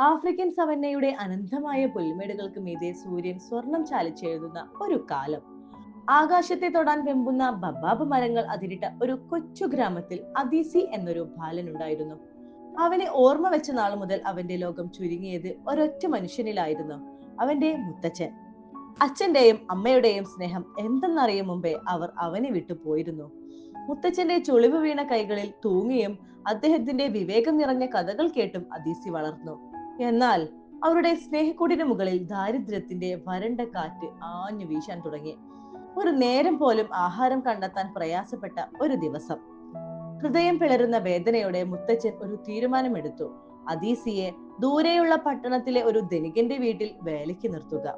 African സവന്നയുടെ അനന്തമായ പുൽമേടുകൾക്ക് മീതെ സൂര്യൻ സ്വർണം ചാലിച്ചെഴുതുന്ന ഒരു കാലം. ആകാശത്തെ തൊടാൻ വെമ്പുന്ന ബബാബ് മരങ്ങൾ അതിരിട്ട ഒരു കൊച്ചു ഗ്രാമത്തിൽ അദീസി എന്നൊരു ബാലൻ ഉണ്ടായിരുന്നു. അവനെ ഓർമ്മ വെച്ച നാൾ മുതൽ അവന്റെ ലോകം ചുരുങ്ങിയത് ഒരൊറ്റ മനുഷ്യനിലായിരുന്നു അവന്റെ മുത്തച്ഛൻ. അച്ഛന്റെയും അമ്മയുടെയും സ്നേഹം എന്തെന്നറിയും മുമ്പേ അവർ അവനെ വിട്ടു പോയിരുന്നു. മുത്തച്ഛന്റെ ചുളിവ് വീണ കൈകളിൽ തൂങ്ങിയും അദ്ദേഹത്തിന്റെ വിവേകം നിറഞ്ഞ കഥകൾ കേട്ടും അദീസി വളർന്നു. എന്നാൽ അവരുടെ സ്നേഹക്കൂടിന് മുകളിൽ ദാരിദ്ര്യത്തിന്റെ വരണ്ട കാറ്റ് ആഞ്ഞു വീശാൻ തുടങ്ങി. ഒരു നേരം പോലും ആഹാരം കണ്ടെത്താൻ പ്രയാസപ്പെട്ട ഒരു ദിവസം. ഹൃദയം പിളരുന്ന വേദനയോടെ മുത്തച്ഛൻ ഒരു തീരുമാനമെടുത്തു. അദീസിയെ ദൂരെയുള്ള പട്ടണത്തിലെ ഒരു ധനികന്റെ വീട്ടിൽ വേലയ്ക്ക് നിർത്തുക.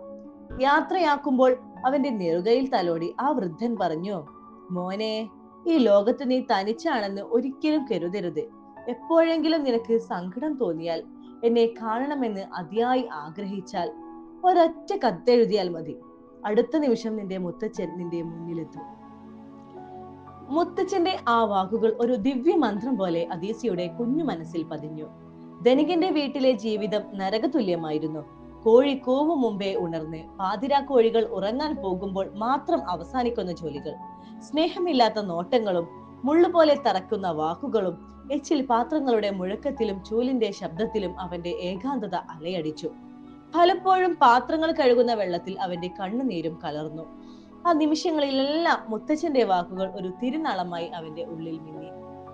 യാത്രയാക്കുമ്പോൾ അവന്റെ നെറുകയിൽ തലോടി ആ വൃദ്ധൻ പറഞ്ഞു മോനെ ഈ ലോകത്ത് നീ തനിച്ചാണെന്ന് ഒരിക്കലും കരുതരുത്. എപ്പോഴെങ്കിലും നിനക്ക് സങ്കടം തോന്നിയാൽ എന്നെ കാണണമെന്ന് അതിയായി ആഗ്രഹിച്ചാൽ ഒരൊറ്റ കത്തെഴുതിയാൽ മതി. അടുത്ത നിമിഷം നിന്റെ മുത്തച്ഛൻ നിന്റെ മുന്നിലെത്തും. മുത്തച്ഛന്റെ ആ വാക്കുകൾ ഒരു ദിവ്യ മന്ത്രം പോലെ അദീസിയുടെ കുഞ്ഞു മനസ്സിൽ പതിഞ്ഞു. ധനികന്റെ വീട്ടിലെ ജീവിതം നരകതുല്യമായിരുന്നു. കോഴി കൂവും മുമ്പേ ഉണർന്ന് പാതിരാ കോഴികൾ ഉറങ്ങാൻ പോകുമ്പോൾ മാത്രം അവസാനിക്കുന്ന ജോലികൾ സ്നേഹമില്ലാത്ത നോട്ടങ്ങളും മുള്ളുപോലെ തറക്കുന്ന വാക്കുകളും എച്ചിൽ പാത്രങ്ങളുടെ മുഴക്കത്തിലും ചൂലിന്റെ ശബ്ദത്തിലും അവന്റെ ഏകാന്തത അലയടിച്ചു. പലപ്പോഴും പാത്രങ്ങൾ കഴുകുന്ന വെള്ളത്തിൽ അവന്റെ കണ്ണുനീരും കലർന്നു. ആ നിമിഷങ്ങളിലെല്ലാം മുത്തച്ഛന്റെ വാക്കുകൾ ഒരു തിരുനാളമായി അവന്റെ ഉള്ളിൽ മിന്നി.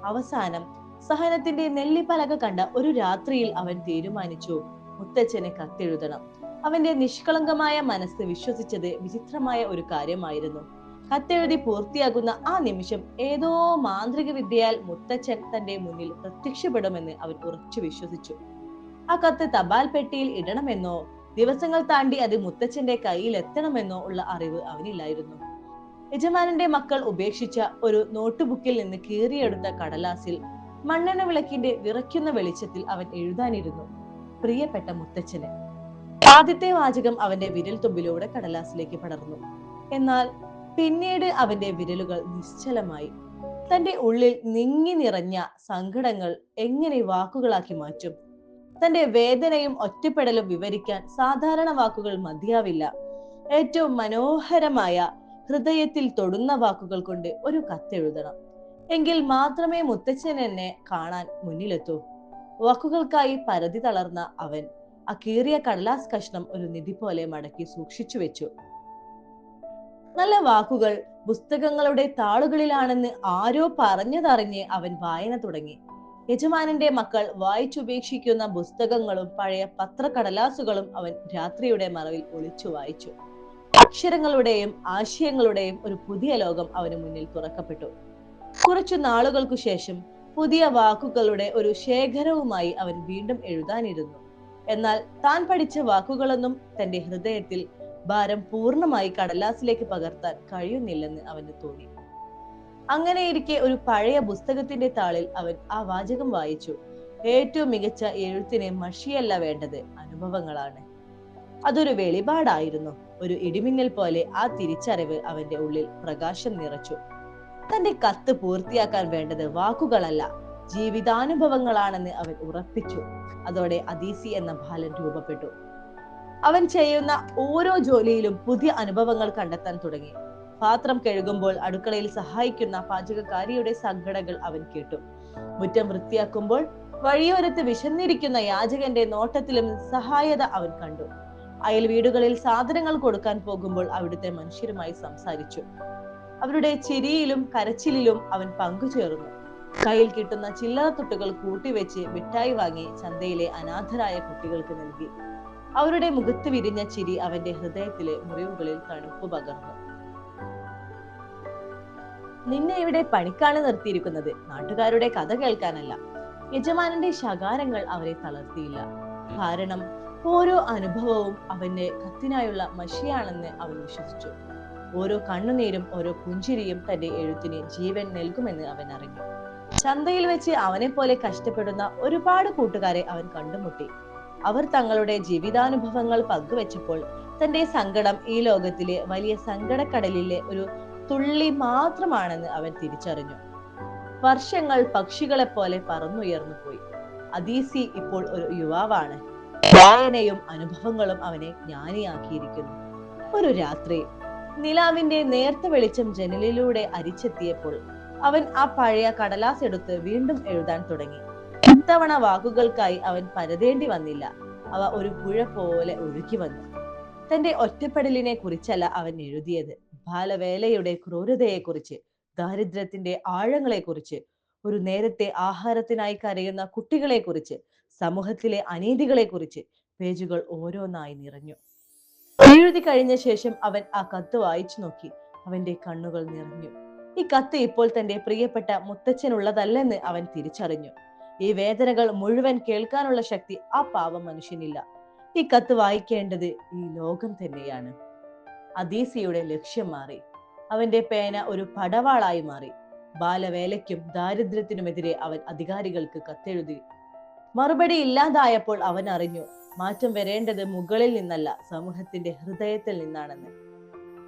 അവസാനം സഹനത്തിന്റെ നെല്ലിപ്പലക കണ്ട ഒരു രാത്രിയിൽ അവൻ തീരുമാനിച്ചു മുത്തച്ഛനെ കത്തെഴുതണം. അവന്റെ നിഷ്കളങ്കമായ മനസ്സ് വിശ്വസിച്ചത് വിചിത്രമായ ഒരു കാര്യമായിരുന്നു. കത്തെഴുതി പൂർത്തിയാകുന്ന ആ നിമിഷം ഏതോ മാന്ത്രിക വിദ്യയാൽ മുത്തച്ഛൻ തന്റെ മുന്നിൽ പ്രത്യക്ഷപ്പെടുമെന്ന് അവൻ ഉറച്ചു വിശ്വസിച്ചു. ആ കത്ത് തപാൽ പെട്ടിയിൽ ഇടണമെന്നോ ദിവസങ്ങൾ താണ്ടി അത് മുത്തച്ഛന്റെ കയ്യിൽ എത്തണമെന്നോ ഉള്ള അറിവ് അവനില്ലായിരുന്നു. യജമാനന്റെ മക്കൾ ഉപേക്ഷിച്ച ഒരു നോട്ടുബുക്കിൽ നിന്ന് കീറിയെടുത്ത കടലാസിൽ മണ്ണെണ്ണ വിളക്കിന്റെ വിറയ്ക്കുന്ന വെളിച്ചത്തിൽ അവൻ എഴുതാനിരുന്നു. പ്രിയപ്പെട്ട മുത്തച്ഛന്. ആദ്യത്തെ വാചകം അവന്റെ വിരൽ തുമ്പിലൂടെ കടലാസിലേക്ക് പടർന്നു. എന്നാൽ പിന്നീട് അവന്റെ വിരലുകൾ നിശ്ചലമായി. തന്റെ ഉള്ളിൽ നിങ്ങി നിറഞ്ഞ സങ്കടങ്ങൾ എങ്ങനെ വാക്കുകളാക്കി മാറ്റും? തന്റെ വേദനയും ഒറ്റപ്പെടലും വിവരിക്കാൻ സാധാരണ വാക്കുകൾ മതിയാവില്ല. ഏറ്റവും മനോഹരമായ ഹൃദയത്തിൽ തൊടുന്ന വാക്കുകൾ കൊണ്ട് ഒരു കത്തെഴുതണം. എങ്കിൽ മാത്രമേ മുത്തച്ഛൻ എന്നെ കാണാൻ മുന്നിലെത്തൂ. വാക്കുകൾക്കായി പരതി തളർന്ന അവൻ ആ കീറിയ കടലാസ് കഷ്ണം ഒരു നിധി പോലെ മടക്കി സൂക്ഷിച്ചു വെച്ചു. നല്ല വാക്കുകൾ പുസ്തകങ്ങളുടെ താളുകളിലാണെന്ന് ആരോ പറഞ്ഞതറിഞ്ഞ് അവൻ വായന തുടങ്ങി. യജമാനന്റെ മക്കൾ വായിച്ചുപേക്ഷിക്കുന്ന പുസ്തകങ്ങളും പഴയ പത്രക്കടലാസുകളും അവൻ രാത്രിയുടെ മറവിൽ ഒളിച്ചു വായിച്ചു. അക്ഷരങ്ങളുടെയും ആശയങ്ങളുടെയും ഒരു പുതിയ ലോകം അവന് മുന്നിൽ തുറക്കപ്പെട്ടു. കുറച്ചു നാളുകൾക്കു ശേഷം പുതിയ വാക്കുകളുടെ ഒരു ശേഖരവുമായി അവൻ വീണ്ടും എഴുതാനിരുന്നു. എന്നാൽ താൻ പഠിച്ച വാക്കുകളൊന്നും തന്റെ ഹൃദയത്തിൽ ഭാരം പൂർണമായി കടലാസിലേക്ക് പകർത്താൻ കഴിയുന്നില്ലെന്ന് അവന് തോന്നി. അങ്ങനെയിരിക്കെ ഒരു പഴയ പുസ്തകത്തിന്റെ താളിൽ അവൻ ആ വാചകം വായിച്ചു. ഏറ്റവും മികച്ച എഴുത്തിന് മഷിയല്ല വേണ്ടത് അനുഭവങ്ങളാണ്. അതൊരു വെളിപാടായിരുന്നു. ഒരു ഇടിമിന്നൽ പോലെ ആ തിരിച്ചറിവ് അവന്റെ ഉള്ളിൽ പ്രകാശം നിറച്ചു. തന്റെ കത്ത് പൂർത്തിയാക്കാൻ വേണ്ടത് വാക്കുകളല്ല ജീവിതാനുഭവങ്ങളാണെന്ന് അവൻ ഉറപ്പിച്ചു. അതോടെ അദീസി എന്ന ബാലൻ രൂപപ്പെട്ടു. അവൻ ചെയ്യുന്ന ഓരോ ജോലിയിലും പുതിയ അനുഭവങ്ങൾ കണ്ടെത്താൻ തുടങ്ങി. പാത്രം കഴുകുമ്പോൾ അടുക്കളയിൽ സഹായിക്കുന്ന പാചകക്കാരിയുടെ സങ്കടങ്ങൾ അവൻ കേട്ടു. മുറ്റം വൃത്തിയാക്കുമ്പോൾ വഴിയോരത്ത് വിശന്നിരിക്കുന്ന യാചകന്റെ നോട്ടത്തിലും സഹായത അവൻ കണ്ടു. അയൽ വീടുകളിൽ സാധനങ്ങൾ കൊടുക്കാൻ പോകുമ്പോൾ അവിടുത്തെ മനുഷ്യരുമായി സംസാരിച്ചു. അവരുടെ ചിരിയിലും കരച്ചിലും അവൻ പങ്കുചേർന്നു. കയ്യിൽ കിട്ടുന്ന ചില്ലറ തൊട്ടുകൾ കൂട്ടിവെച്ച് മിഠായി വാങ്ങി ചന്തയിലെ അനാഥരായ കുട്ടികൾക്ക് നൽകി. അവരുടെ മുഖത്ത് വിരിഞ്ഞ ചിരി അവന്റെ ഹൃദയത്തിലെ മുറിവുകളിൽ തണുപ്പ് പകർന്നു. നിന്നെ ഇവിടെ പണിക്കാണ് നിർത്തിയിരിക്കുന്നത്. നാട്ടുകാരുടെ കഥ കേൾക്കാനല്ല. യജമാനന്റെ ശകാരങ്ങൾ അവരെ തളർത്തിയില്ല. കാരണം ഓരോ അനുഭവവും അവന്റെ കത്തിനായുള്ള മഷിയാണെന്ന് അവൻ വിശ്വസിച്ചു. ഓരോ കണ്ണുനീരും ഓരോ പുഞ്ചിരിയും തന്റെ എഴുത്തിന് ജീവൻ നൽകുമെന്ന് അവൻ അറിഞ്ഞു. ചന്തയിൽ വെച്ച് അവനെ പോലെ കഷ്ടപ്പെടുന്ന ഒരുപാട് കൂട്ടുകാരെ അവൻ കണ്ടുമുട്ടി. അവർ തങ്ങളുടെ ജീവിതാനുഭവങ്ങൾ പങ്കുവെച്ചപ്പോൾ തന്റെ സങ്കടം ഈ ലോകത്തിലെ വലിയ സങ്കടക്കടലിലെ ഒരു തുള്ളി മാത്രമാണെന്ന് അവൻ തിരിച്ചറിഞ്ഞു. വർഷങ്ങൾ പക്ഷികളെ പോലെ പറന്നുയർന്നു പോയി. അദീസി ഇപ്പോൾ ഒരു യുവാവാണ്. വായനയും അനുഭവങ്ങളും അവനെ ജ്ഞാനിയാക്കിയിരിക്കുന്നു. ഒരു രാത്രി നിലാവിന്റെ നേർത്ത വെളിച്ചം ജനലിലൂടെ അരിച്ചെത്തിയപ്പോൾ അവൻ ആ പഴയ കടലാസ് എടുത്ത് വീണ്ടും എഴുതാൻ തുടങ്ങി. ഇത്തവണ വാക്കുകൾക്കായി അവൻ പരതേണ്ടി വന്നില്ല. അവ ഒരു പുഴ പോലെ ഒഴുക്കി വന്നു. തന്റെ ഒറ്റപ്പെടലിനെ കുറിച്ചല്ല അവൻ എഴുതിയത്. ബാലവേലയുടെ ക്രൂരതയെക്കുറിച്ച് ദാരിദ്ര്യത്തിന്റെ ആഴങ്ങളെക്കുറിച്ച് ഒരു നേരത്തെ ആഹാരത്തിനായി കരയുന്ന കുട്ടികളെക്കുറിച്ച് സമൂഹത്തിലെ അനീതികളെക്കുറിച്ച് പേജുകൾ ഓരോന്നായി നിറഞ്ഞു. എഴുതി കഴിഞ്ഞ ശേഷം അവൻ ആ കത്ത് വായിച്ചു നോക്കി. അവന്റെ കണ്ണുകൾ നിറഞ്ഞു. ഈ കത്ത് ഇപ്പോൾ തന്റെ പ്രിയപ്പെട്ട മുത്തച്ഛനുള്ളതല്ലെന്ന് അവൻ തിരിച്ചറിഞ്ഞു. ഈ വേദനകൾ മുഴുവൻ കേൾക്കാനുള്ള ശക്തി ആ പാവം മനുഷ്യനില്ല. ഈ കത്ത് വായിക്കേണ്ടത് ഈ ലോകം തന്നെയാണ്. അദീസിയുടെ ലക്ഷ്യം മാറി. അവന്റെ പേന ഒരു പടവാളായി മാറി. ബാലവേലയ്ക്കും ദാരിദ്ര്യത്തിനുമെതിരെ അവൻ അധികാരികൾക്ക് കത്തെഴുതി. മറുപടി ഇല്ലാതായപ്പോൾ അവൻ അറിഞ്ഞു മാറ്റം വരേണ്ടത് മുകളിൽ നിന്നല്ല സമൂഹത്തിന്റെ ഹൃദയത്തിൽ നിന്നാണെന്ന്.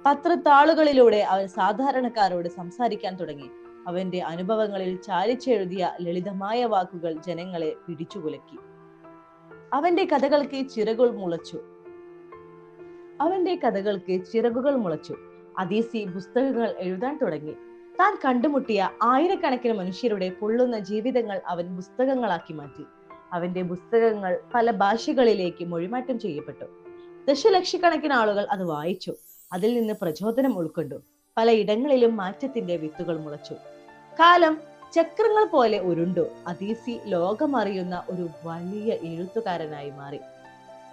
പത്രത്താളുകളിലൂടെ അവൻ സാധാരണക്കാരോട് സംസാരിക്കാൻ തുടങ്ങി. അവന്റെ അനുഭവങ്ങളിൽ ചാലിച്ചെഴുതിയ ലളിതമായ വാക്കുകൾ ജനങ്ങളെ പിടിച്ചുകുലക്കി അവന്റെ കഥകൾക്ക് ചിറകുകൾ മുളച്ചു. അവന്റെ കഥകൾക്ക് ചിറകുകൾ മുളച്ചു. അതീസി പുസ്തകങ്ങൾ എഴുതാൻ തുടങ്ങി. താൻ കണ്ടുമുട്ടിയ ആയിരക്കണക്കിന് മനുഷ്യരുടെ പൊള്ളുന്ന ജീവിതങ്ങൾ അവൻ പുസ്തകങ്ങളാക്കി മാറ്റി. അവന്റെ പുസ്തകങ്ങൾ പല ഭാഷകളിലേക്ക് മൊഴിമാറ്റം ചെയ്യപ്പെട്ടു. ദശലക്ഷക്കണക്കിന് ആളുകൾ അത് വായിച്ചു. അതിൽ നിന്ന് പ്രചോദനം ഉൾക്കൊണ്ടു. പലയിടങ്ങളിലും മാറ്റത്തിന്റെ വിത്തുകൾ മുളച്ചു. കാലം ചക്രങ്ങൾ പോലെ ഉരുണ്ടു. അതീസി ലോകമറിയുന്ന ഒരു വലിയ എഴുത്തുകാരനായി മാറി.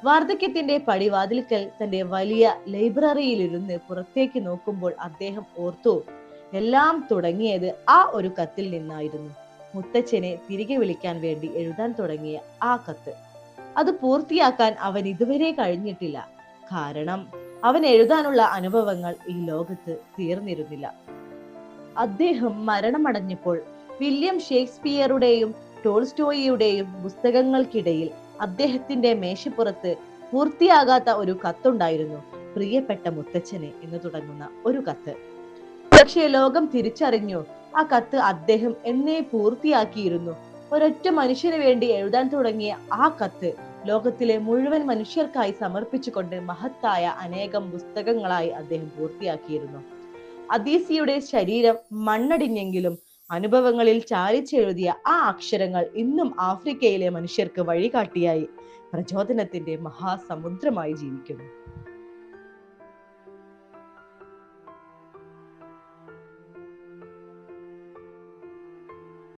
വാർദ്ധക്യത്തിന്റെ പടിവാതിൽക്കൽ തന്റെ വലിയ ലൈബ്രറിയിലിരുന്ന് പുറത്തേക്ക് നോക്കുമ്പോൾ അദ്ദേഹം ഓർത്തു എല്ലാം തുടങ്ങിയത് ആ ഒരു കത്തിൽ നിന്നായിരുന്നു. മുത്തച്ഛനെ തിരികെ വിളിക്കാൻ വേണ്ടി എഴുതാൻ തുടങ്ങിയ ആ കത്ത്. അത് പൂർത്തിയാക്കാൻ അവൻ ഇതുവരെ കഴിഞ്ഞിട്ടില്ല. കാരണം അവൻ എഴുതാനുള്ള അനുഭവങ്ങൾ ഈ ലോകത്ത് തീർന്നിരുന്നില്ല. അദ്ദേഹം മരണമടഞ്ഞപ്പോൾ വില്യം ഷേക്സ്പിയറുടെയും ടോൾസ്റ്റോയിയുടെയും പുസ്തകങ്ങൾക്കിടയിൽ അദ്ദേഹത്തിന്റെ മേശപ്പുറത്ത് പൂർത്തിയാകാത്ത ഒരു കത്തുണ്ടായിരുന്നു. പ്രിയപ്പെട്ട മുത്തച്ഛനെ എന്ന് തുടങ്ങുന്ന ഒരു കത്ത്. പക്ഷേ ലോകം തിരിച്ചറിഞ്ഞു ആ കത്ത് അദ്ദേഹം എന്നേ പൂർത്തിയാക്കിയിരുന്നു. ഒരൊറ്റ മനുഷ്യന് വേണ്ടി എഴുതാൻ തുടങ്ങിയ ആ കത്ത് ലോകത്തിലെ മുഴുവൻ മനുഷ്യർക്കായി സമർപ്പിച്ചുകൊണ്ട് മഹത്തായ അനേകം പുസ്തകങ്ങളായി അദ്ദേഹം പൂർത്തിയാക്കിയിരുന്നു. അദീസിയുടെ ശരീരം മണ്ണടിഞ്ഞെങ്കിലും അനുഭവങ്ങളിൽ ചാലിച്ചെഴുതിയ ആ അക്ഷരങ്ങൾ ഇന്നും ആഫ്രിക്കയിലെ മനുഷ്യർക്ക് വഴികാട്ടിയായി. പ്രചോദനത്തിന്റെ മഹാസമുദ്രമായി ജീവിക്കുന്നു.